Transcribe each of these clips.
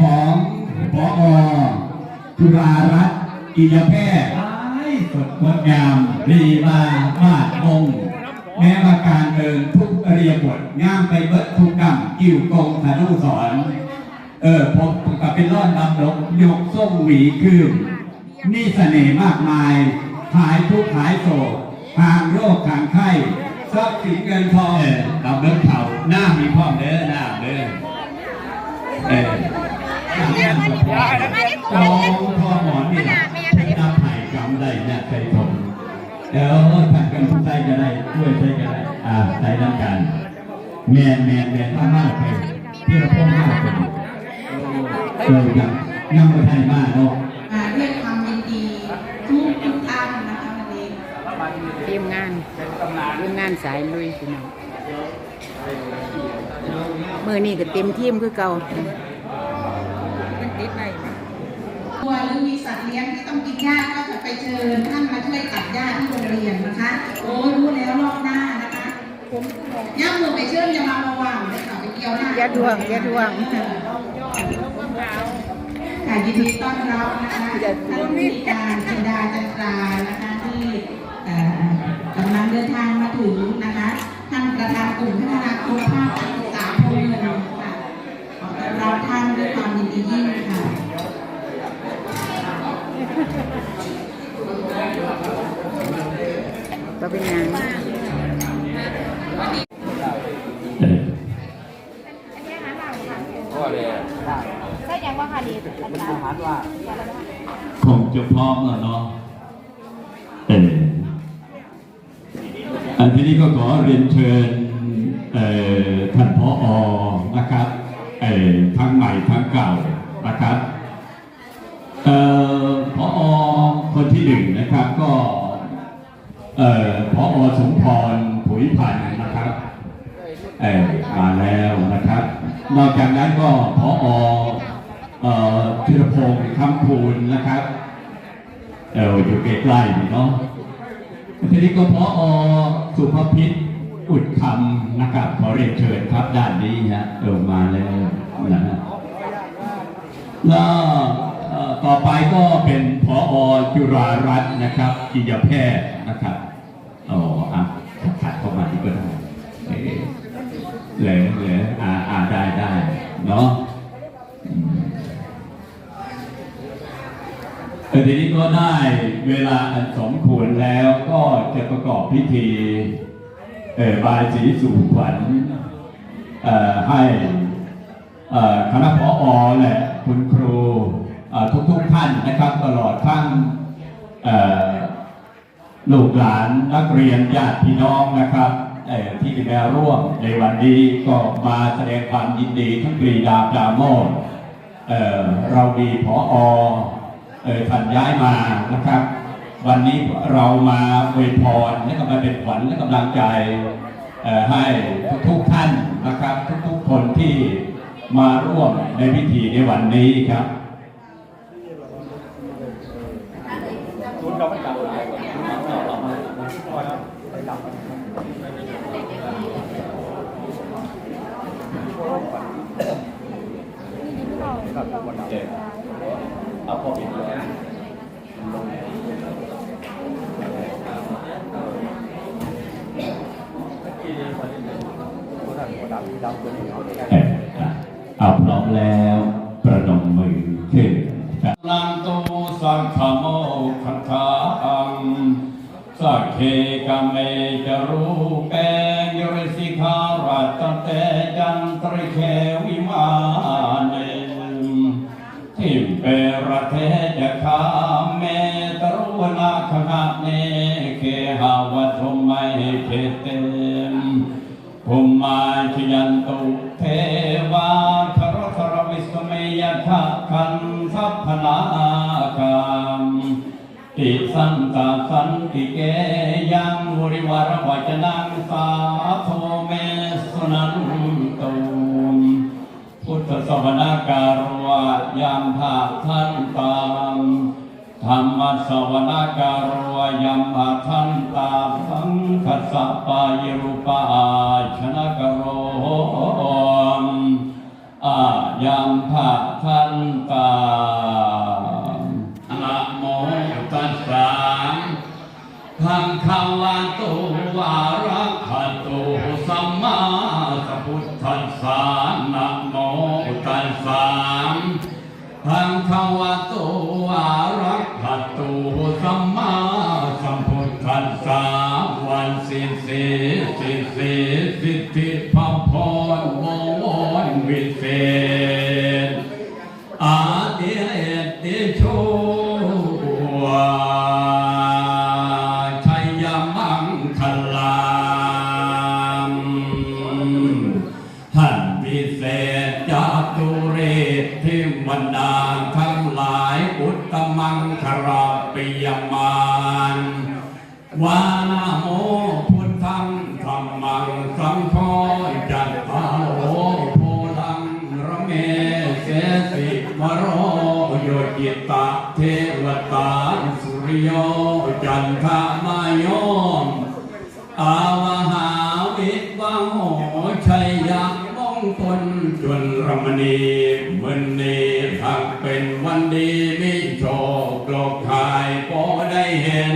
ของพอจุฬารัตน์กิยแพทย์สดงดงามดีมามาดมงแม้ว่าการเดินทุกอริยบทงามไปเบิดทุกกรรมกิ้วกงธนุสอน เออผมกับเป็นร่อนดำลงยกส่งหวีขึ้นนี่เสน่ห์มากมายหายทุกข์หายโศกทางโรคทางไข้ทรัพย์สินเงินทองเออดำเดินเขาหน้ามีพ่อมเด้อหน้าเด้อเออ จองพ่อหมอนนี่นับไผ่กำได้เนี่ยใจผมเดี๋ยวผัดกันใส่ก็ได้ช่วยใส่ก็ได้อ่าใส่น้ำกันแมนแมนแมนมากมากเลยที่เราพ่อมากเลยเออยังยังไม่ไทยมากเนาะมาด้วยความยินดีทุกทุกท่านนะคะวันนี้ทีมงานทีมงานสายลุยพี่น้องมือนี่ก็เต็มทีมคือเก่า มันติดไหนตัวหรือมีสัตว์เลี้ยงที่ต้องกินหญ้าก็จะไปเชิญท่านมาช่วยตัดหญ้าที่โรงเรียนนะคะ โอ้รู้แล้วรอบหน้านะคะย่ามือไปเชิญอย่ามาระวังเลยค่ะไปเกี่ยวหน้าอย่าทวงอย่าทวงค่ะยินดีต้อนรับนะคะท่านผู้มีการจินดาจันทรานะคะที่เอ่อกำลังเดินทางมาถึงนะคะท่านประธานกลุ่มพัฒนาคุณภาพ รับท่านด้วยความยินดียิ่งค่ะก็เป็นงานเออใช่ยังว่าค่ะดีอาจารย์คงจะพร้อมแล้วเนาะเอออันที่นี้ก็ขอเรียนเชิญเอ่อท่านพออนะครับ ทั้งใหม่ทั้งเก่านะครับเอ่อพออคนที่หนึ่งนะครับก็เอ่อพออสมพรผุยพันธ์นะครับเออมาแล้วนะครับ นอกจากนั้นก็พอเอ่อธีรพงศ์คำคูณนะครับเอออยู่ใกล้ๆนี่เนาะทีนี้ก็พอสุภพิษ อุดคำนะครับขอเรียนเชิญครับด้านนี้ฮะเออมาแล้วนะฮะแล้วต่อไปก็เป็นพอจุฬารัตน์นะครับกิยแพทย์นะครับอ๋ออะถัดเข้ามาที่ก็ได้เหลือเหลืออ่าอ่าได้ได้เนาะทีนี้ก็ได้เวลาอันสมควรแล้วก็จะประกอบพิธี บายสีสู่ขวัญเอ่อให้คณะพออและคุณครูเอ่อทุกๆท่านนะครับ ตลอดทั้งลูกหลานนักเรียนญาติพี่น้องนะครับเอ่อที่มาร่วมในวันนี้ก็มาแสดงความยินดีทั้งปรีดาปราโมทเอ่อเรามีผอเอ่อท่านย้ายมานะครับ วันนี้เรามาอวยพรและก็มาเป็นขวัญและกำลังใจให้ทุกท่านนะครับ ทุกๆคนที่มาร่วมในพิธีในวันนี้ครับ เอ่อเอาพร้อมแล้วประนมมือขึ้นลังโตสังขโมขันธาอังสักเคกเมจรูเปยริสิขารัตเตจันตริเควิมาเนทิมเปรเทจคาเมตรุนาคหะเนเคหาวัตุไมเพเตมภุมมาชยันตุ ติสันตาสันติเกยังวริวารวจนังสาโทเมสุนันตุพุทธสวนาการวะยามภาทันตามธรรมสวนาการวยัมมาทันตาสังคสะปายรูปาชนะกโรมอายังภาคันตาน วะโตวาระหะโตสัมมาสัมพุทธัสสะนะโมตัสสะพังคาวะโตวาระหะโตสัมมาสัมพุทธัสสะวันสิสีสิสีสิทิพพรโมนวิเศษอาติเรติโช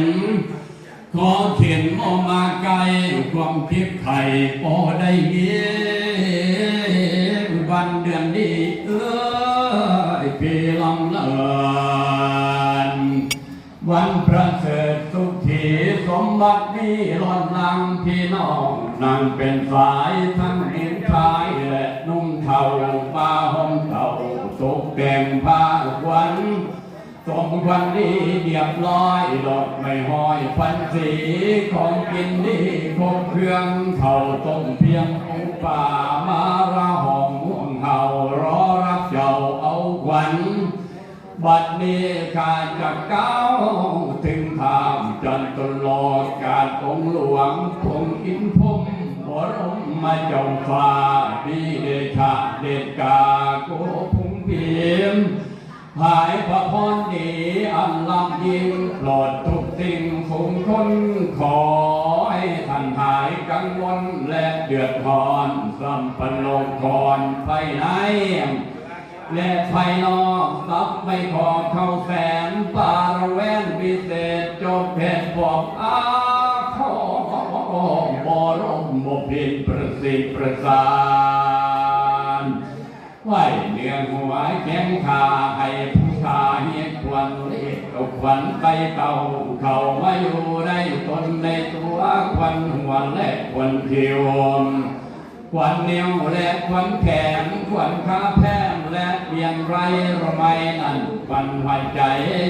น ขอเขียนออกมาไกลความคิดไทยพอได้เห็นวันเดือนดีเอ้ยปีลำเลินวันประเสริฐสุขีสมบัติมีล้อนลังพี่น้องนั่งเป็นสายทั้งเห็นชายและนุ่มเทาป้าห้องเต่าตกแต่งผ้า วันดีเรียบร้อยดอกไม่ห้อยพันสีของกินดีครบเครื่องเขาต้มเพียงองป่ามาระหองห่วงเห่ารอรับเจ้าเอาวันบัดนี้ข้าจะก้าถึงทางจันตลอดการองหลวงคงอินพมบรมมาจ้าฟ้าดีเดชะเดชกาโกพุงเพียม หายพระพรดีอันลำยิ่งปลอดทุกสิ่งคงคนขอให้ท่านหายกังวลและเดือดร้อนสัมปันโลกคอนไปไหนและภายนอกซับไม่ขอเข้าแสนปาระแวนวิเศษจบเพชรบอกอาขอบรมบพินประสิทธิ์ประสา ไหวเนื้อหัวแข้งขาให้ผู้ชายเฮียควรเล็กเอาควันไปเต่าเขามาอยู่ในตนในตัวควันหัวและควันเทียวควันเนียวและควันแขนควันขาแพงและเพียงไรระไมนั่นควันหายใจ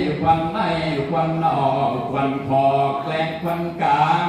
อยู่ควันในควันนอกควันคอแกลางควันกลาง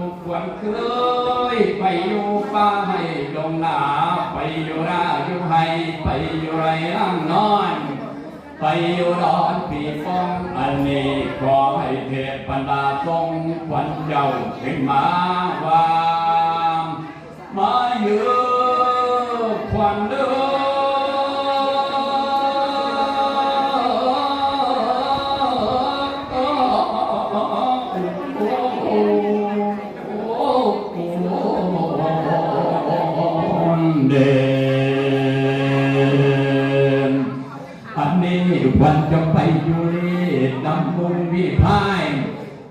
วรเคยไปอยู่ป่าให้ลงหนาไปอยู่ราอยู่ให้ไปอยู่ไรร่างนอน ไปอยู่ดอนปีป้องอันนี้ขอให้เทพบรรดาทรงควันเจ้าขึ้นมาวางมาเยือควันเด้อ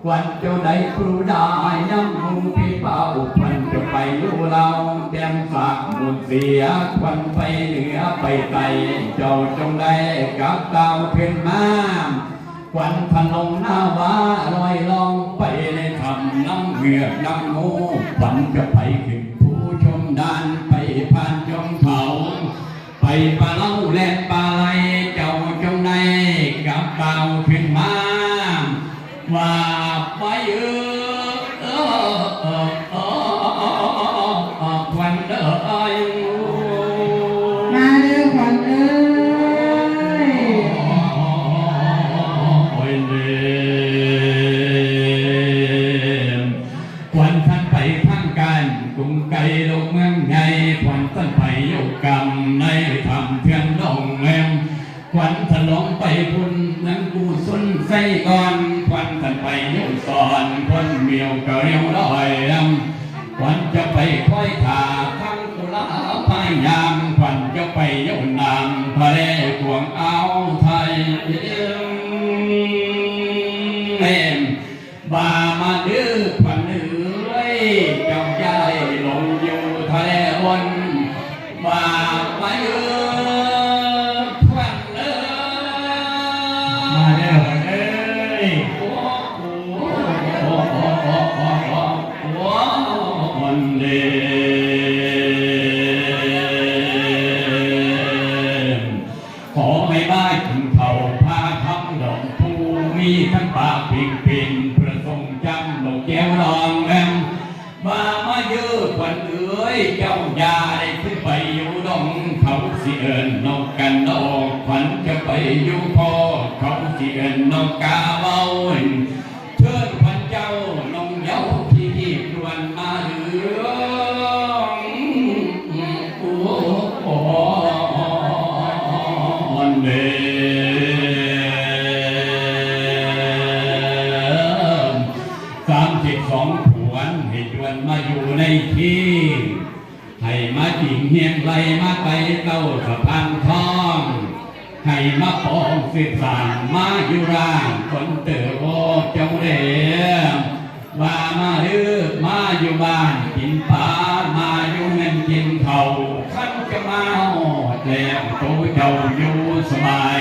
วันเจ้าได้ครูได้นำมุงพี่เป่าวันจะไปอยู่เราแดมฝากหมดเสียควันไปเหนือไปไตเจ้าจงได้กับดาวขึ้นมาวันพนงหน้าว่าลอยลองไปในทำน้ำเหือกน้ำมูวันจะไปขึ้นผู้ชมด้านไปผ่านจงเขา ไปปลา สิบสามมาอยู่ร่างคนเต๋อโอเจ้าเดว่ามาเด้อมาอยู่บ้านกินปลามาอยู่เงินกินเขาขันจะมาหอดแล้วโตเจ้าอยู่สบาย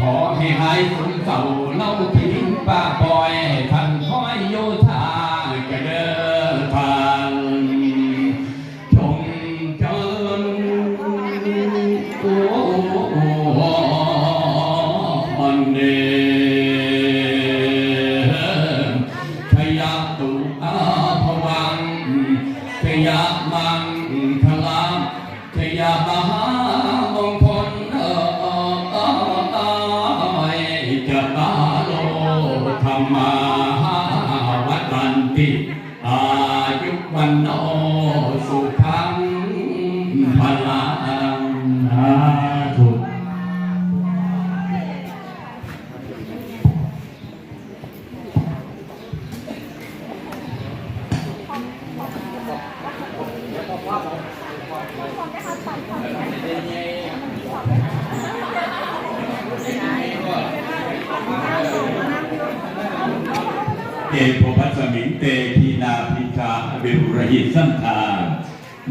ขอให้หายฝนเก่าเล่าทิ้งป้าปล่อยให้ท่านคอยโย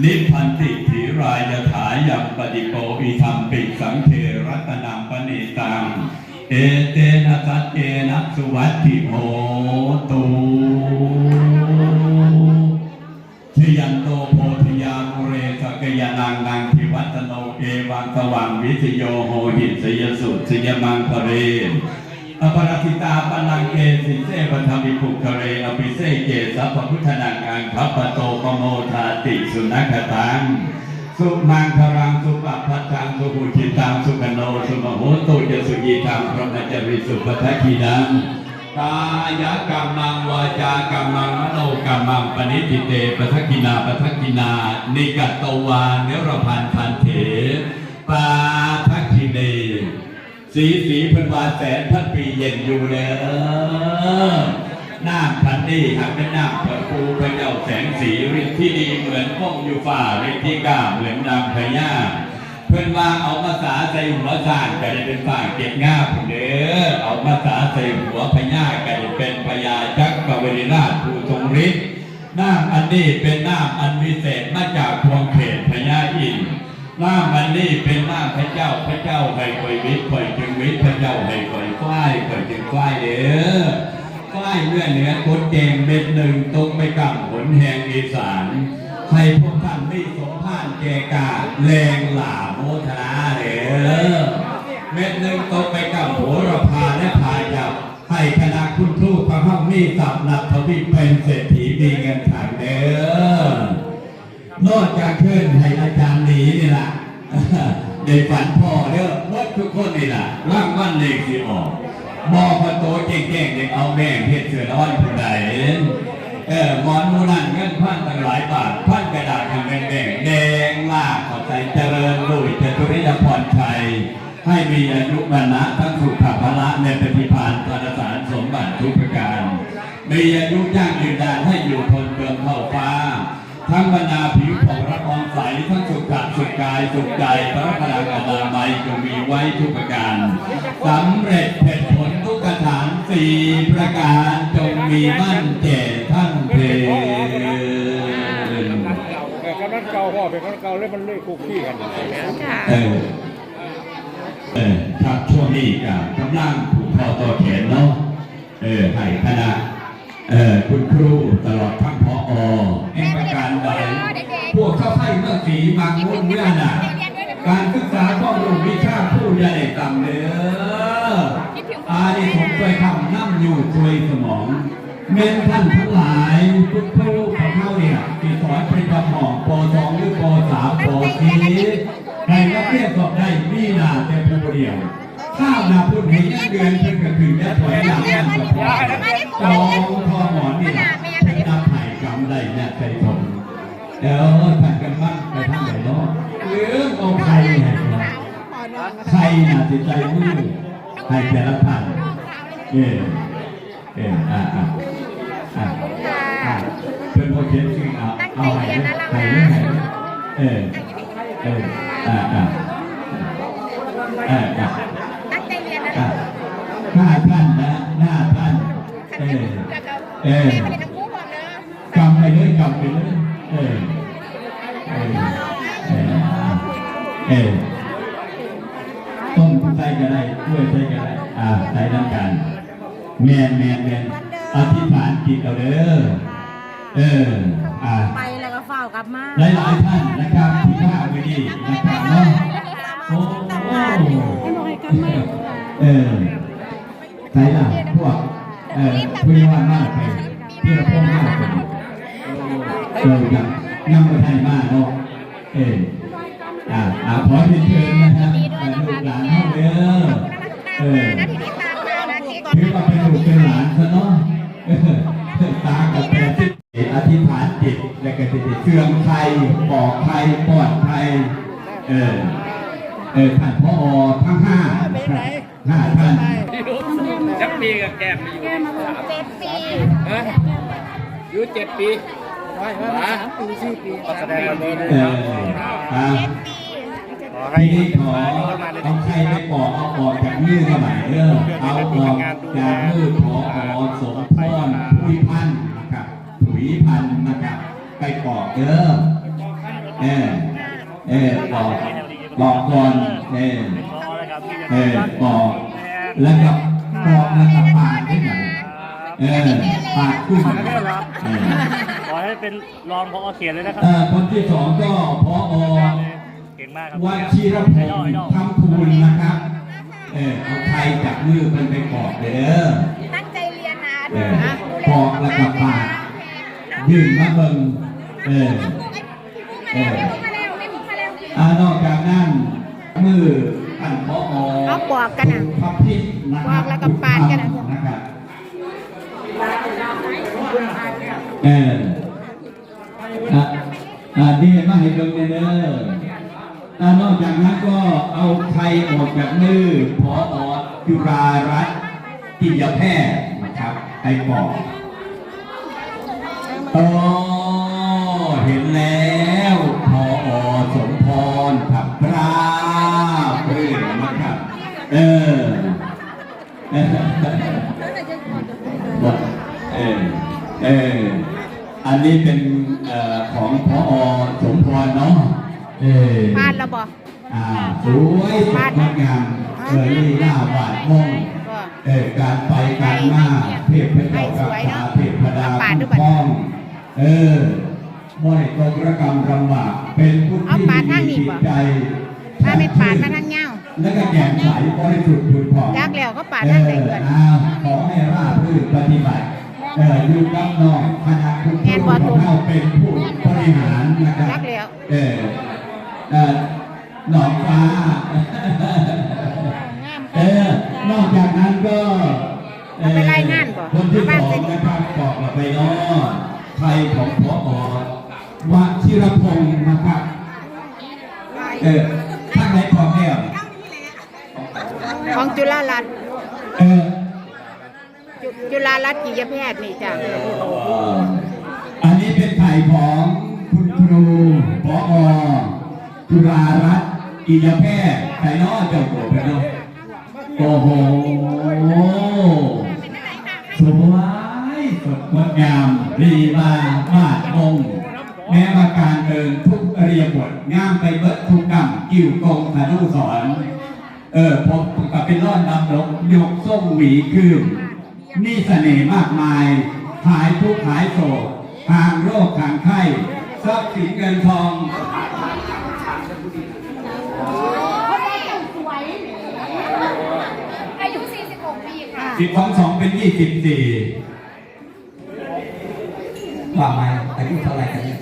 นิพพันติถีรายถายังปฏิโปอิธรรมปิสังเทรัตนังปเนตัง เอเตนะสัจเจนะสุวัตติโหตุชยันโตโพธิยามุเรสกยานังนางทิวัตโนเอวังสว่างวิสโยโหหิตสยสุสยมังคเรอปรสิตาปนังเกสิเสปธ รรมิภุคะเรอภิเสเกสัพพุทธนังอังคัปโตปโมทาติสุนัขตังสุมังครังสุปปัทังสุหุจิตังสุขโนสุมโหตุยสุยีตังพระมจริสุปทัคีนังกายกรรมังวาจากรรมังมโนกรรมังปณิติเตปทักกินาปทักกินา นิกัตตวาเนรพันธันเถปาทักขิเนสีสีพันวาแสนพันปีเย็นอยู่เลยเออ น้ำพันนี่หากเป็นน้ำเปิดปูพระเจ้าแสงสีฤทธิ์ที่ดีเหมือนก้องอยู่ฝ่าฤทธิ์ที่กล้าเหมือนนางพญาเพื่อนว่าเอามาสาใส่หัวสางก็จะเป็นฝ่าเก็บง่าผู้เด้อเอามาสาใส่หัวพญาก็จะเป็นพญาจักรวริราชผู้ทรงฤทธิ์น้ำอันนี้เป็นน้ำอันวิเศษมาจากพวงเขตพญาอินน้ามันนี่เป็นหน้าพระเจ้าพระเจ้าให้คอยวิทย์คอยจึงวิทย์พระเจ้าให้คอยฝ้ายคอยจึงฝ้ายเด้อ ฝ้ายเมื่อเหนือคนเก่งเม็ดหนึ่งตกไปกับผลแห่งอีสานให้พวกท่านได้สมภารแกกาแรงหล่าโมทนาเด้อเม็ดหนึ่งตกไปกับโหระพาและพาเจ้าให้คณะคุณทูตพระห้องมีสับหลับทวีเป็นเศรษฐีมีเงินถังเด้อนอกจากขึ้นให้อาจารย์หนีนี่ล่ะได้ฝันพ่อเด้อวัดทุกคนนี่ล่ะร่างวันเลขสิออก บอพระโตเก่งๆเด็กเอาแม่งเฮ็ดเสือร้อนผู้ใดเออหมอนมูนั่นเงินพันตั้งหลายบาทพันกระดาษกันเป็นแดงแดงลากขอใจเจริญลุยเจตุริยพรชัยให้มีอายุวันนะทั้งสุขภาละในปฏิพานธนสารสมบัติทุกประการ มีอายุย่างยืนดานให้อยู่ทนเบืองเข้าฟ้า ทั้งบรรดาผิวของระองใสทั้งสุขกายสุขกายสุขใจพระพลังอนามัยจงมีไว้ทุกประการสำเร็จเพชผลทุกกระฐานสี่ประการจงมีมั่นเจท่านเพลแต่กำนันเก่าพ่อเป็นกำนันเก่าแล้วมันเลยคุกขี้กันค่ะเออเออครับช่วงนี้ก็กำลังผูกคอต่อแขนเนาะเออให้คณะ คุณครูตลอดทั้งพอเองประการใดพวกเข้าให้เมื่อสีบางมุ่นเมื่อน่ะการศึกษาข้อมูลวิชาผู้ใหญ่ต่ำเด้ออาดีผมเคยทำน้ำอยู่ช่วยสมอง เม้นท่านทั้งหลายพุทธลูกของเขาเนี่ยที่สอนปริญญาหมองปสองหรือปสามปสี่ใครนักเรียนสอบได้มีนาแต่ผู้เดียวข้าวนาพูดให้ยักเดือนเพิ่งกระถึงยัดถอยหลังนั่นกับ พ่อจองทอหมอนนี่นับไผ่กำได้เนี่ยใจผมเดี๋ยวท่านกันบ้างไปทางไหนเนาะเรื่อเอาใครเนี่ยใครน่ะจิตใจมือให้แต่ละท่านเออเอออ่าอ่าอ่าอ่าเป็นโปรเจกต์จริงเอาเอาให้ให้ให้ให้เออเอออ่าอ่าอ่าอ่า เออแม่ไม่ได้ทั้งคู่ก่อนนะกำไปเลยกำไปเลยเออเออเออต้มใส่ก็ได้กล้วยใส่ก็ได้อ่าใส่น้ำกันแมนแมนแมนอธิษฐานจิตเอาเด้อเอออ่าไปแล้วก็เฝ้ากลับมาหลายหลายๆท่านนะครับที่ข้าไปดีนะครับ ยังยังไม่ไทยมากเนาะเอออ่าอ่าขอเรียนเชิญนะครับเออลูกหลานเข้าเด้อเออนะทีนี้ตามมานะที่ถือว่าเป็นลูกเป็นหลานซะเนาะเออตากับแปรที่อธิษฐานจิตและก็จิตเชื่องไทยปลอกไทยปลอดไทยเออเออท่านพ่อทั้งห้าครับห้าท่านจักปีกับแก้มอยู่เจ็ดปีฮะอยู่เจ็ดปีหมา สามปีสี่ปีแสดงว่าโดนเอครับปีทีนี้ขอเอาใครไปปอกเอาออกจากมือสมัยเริ่มเอาออกจากมือขออสมพรผุยพันธ์นะครับผุยพันธ์นะครับไปปอกเด้อเออเออปอกปอกก่อนเออเออปอกแล้วก็ปอกแล้วก็ปาดขึ้นมาเออปาดขึ้นเออ อให้เป็นรองพอเขียนเลยนะครับเอ่อคนที่สองก็พอเก่งมากครับวัชิรพงศ์คำคูณนะครับ เออเอาไทยจากมือเป็นไปกรอกเด้อตั้งใจเรียนนะเออปอกแล้วก็ปาดยื่นมาเบิ่งเออเออมาแล้วไม่พุ่งมาแล้วอานอกจากนั้นมือท่านพอเอาปอกกันน่ะพระพิษนะคปรัอบกแล้วก็ปาดกันน่ะนะครับเอออะ อ่านี่มาให้เบิ่งเด้ออ่นอกจากนั้นก็เอาไทยออกจากมือพออจุฬารัตน์กิยแพทย์นะครับไปบอกอ๋ สวยสดงดงามเออนี่หน้าบาดมงเออการไปการมาเทพพระเจ้ากับตาเทพพดาคุ้มครอง เออบ่ได้ตกระกรรมลำบากเป็นผู้ที่มีจิตใจถ้าไม่ปาดมาทางเงาแล้วก็แก่ใสบริสุทธิ์ผุดผ่องจักแล้วก็ปาดทางใดเกินเอออ้าวขอให้ราบรื่นปฏิบัติเอออยู่กับน้องคณะคุณครูของเราเป็นผู้บริหารนะครับจักแล้วเออเออ หนองฟ้า เออนอกจากนั้นก็เอ่อเอาไปรายงานบ่คนที่สเอาบ้านอเสร็งจ นะครับบอกกับไปเนอไทยของพอวัชิรพงศ์นะครับ เออท่านไหนพร้อมแล้วของจุฬารัตน์เออ จุจุฬารัตน์กิยแพทย์นี่จ้ะอันนี้เป็นไถ่ของคุณครูพอจุฬารัตน์ อิยแพทย์ไถ่น้อเจ้าโกบเนาะโอ้โหสวยสดงดงามดีมามาดมงแม้ว่าการเดินทุกอริยบทงามไปเบิดทุกกรรมกิ้วกองธนุสอนเออพบกับเป็นร่อนดำลงยกส่งหวีขึ้นมีเสน่ห์มากมายหายทุกข์หายโศกทางโรคทางไข้ทรัพย์สินเงินทอง อายุ 46 ปีค่ะ สิบสองสองเป็นยี่สิบสี่ว่าไหมอายุเท่าไหร่กันเนี่ย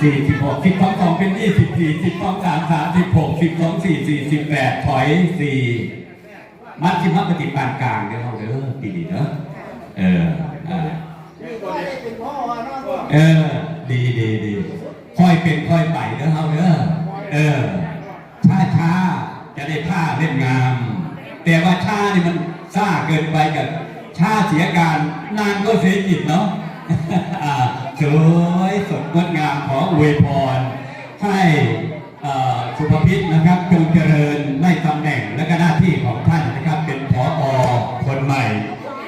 สี่สิบหกสิบสองสองเป็นยี่สิบสี่สิบสองสามสามสิบหกสิบสองสี่สี่สิบแปดถอยสี่มัดชิมปฏิปานกลางเดี๋ยวเราเด้อปีดีเนอะเอออ่าเออ ดีดีดีค่อยเป็นค่อยไปเด้อเฮาเด้อเออช้าช้าจะได้ผ้าเล่มงาม แต่ว่าช้านี่ยมันซ่าเกินไปกับชาเสียการนานก็เสียจิตเนาะอ่าสวยสดงดงามขออวยพร ให้สุภพิษนะครับจงเจริญในตำแหน่งและก็หน้าที่ของท่านนะครับ เป็นผออคนใหม่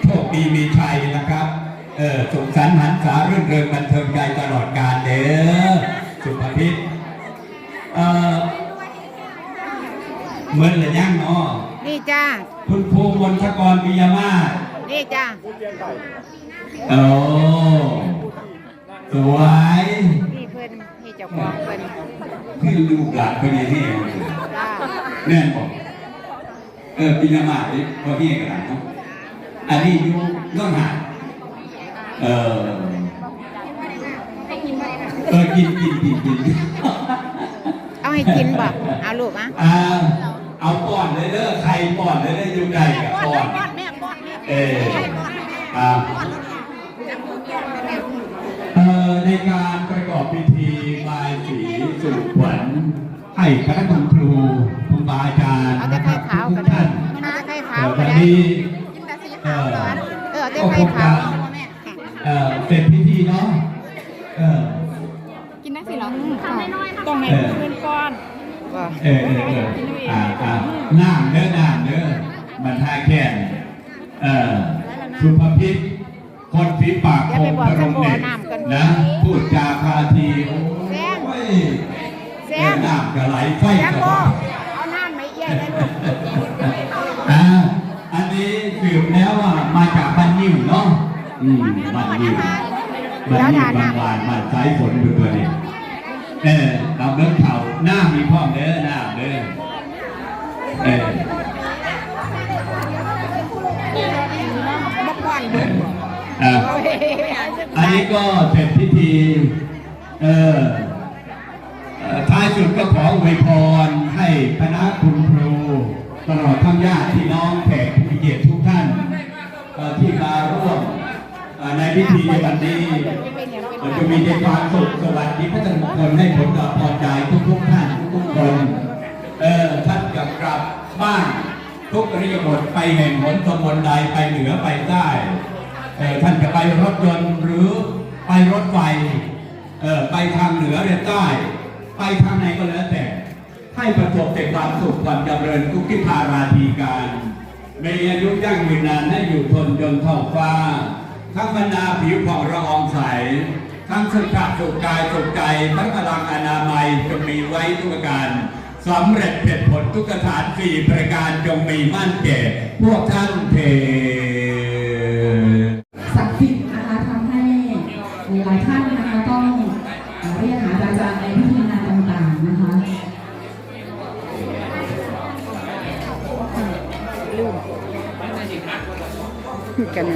โชคดีมีชัยนะครับเออสุขสันต์หันษาเรื่นเริงบันเทิงใจตลอดกาลเด้อสุภพิษเออเหมือนระย่งเนาะ นี่จ้าคุณครูมนทกรปิยมาศนี่จ้าโอ้สวยนี่เพิ่นนี่เจ้าของเพิ่นคือลูกหลานคนนี้ที่จ้าแน่นบอกเออปิยมาศนี่พอพี่กันเนาะอันนี้อยู่น้องหาดเออเออกินกินกินกินเอาให้กินบ่เอาลูกอะอ่า เอาป้อนเลยเด้อใครป้อนเลยเด้อยู่ไกลกับป้อนเอออ่าเอ่อในการประกอบพิธีบายสีสู่ขวัญให้คณะคุณครูครูบาอาจารย์นะครับทุกท่านวันนี้เออเอก็คงจะเอ่อเสร็จพิธีเนาะเออกินได้สิเหรอต้องให้เออเพื่อนก่อนเออ มันทายแค่นเอ่อสุภพิษคนฝีปากคมกระรมเด็กนะพูดจาพาทีโอ้ยแซเออมน้ำกระไหลไฟแซกมระบ่บอกเอาน้ำไม่เอี้ยได้ลูกอ่าอันนี้สืบแล้วว่ามาจากบ้านนิ่วเนาะอืมบ้านนิ่วบ้านนิ่วบางวานบ้านสายฝนดูตัวนี้เออเราเลิกเขาหน้ามีพ่อมเด้อหน้าเด้อเอ นี้ก็เสร็จพิธี เอ่อท้ายสุดก็ขออวยพรให้คณะคุณครูตลอดทั้งญาติพี่น้องแขกผู้มีเกียรติทุกท่านที่มาร่วมในพิธีในวันนี้จะมีแต่ความสุขสวัสดีพระจันทร์มงคลให้ผลพอใจทุกๆท่านทุกคน เออท่านกลับกลับบ้านทุกอริยบทไปแห่งหนตำบลใดไปเหนือไปใต้ ท่านจะไปรถยนต์หรือไปรถไฟไปทางเหนือหรือใต้ ไปทางไหนก็แล้วแต่ ให้ประสบแต่ความสุขความเจริญทุกทิศทาราธีการมีอายุยั่งยืนนานให้อยู่ทนจนเท่าฟ้า ทั้งบรรดาผิวผ่องระอองใส ทั้งสุขภาพสุขกายสุขใจทั้งพลังอนามัยจงมีไว้ทุกประการสำเร็จเพ็ดผลทุกสถานสี่ประการจงมีมั่นแก่พวกท่านเท กัน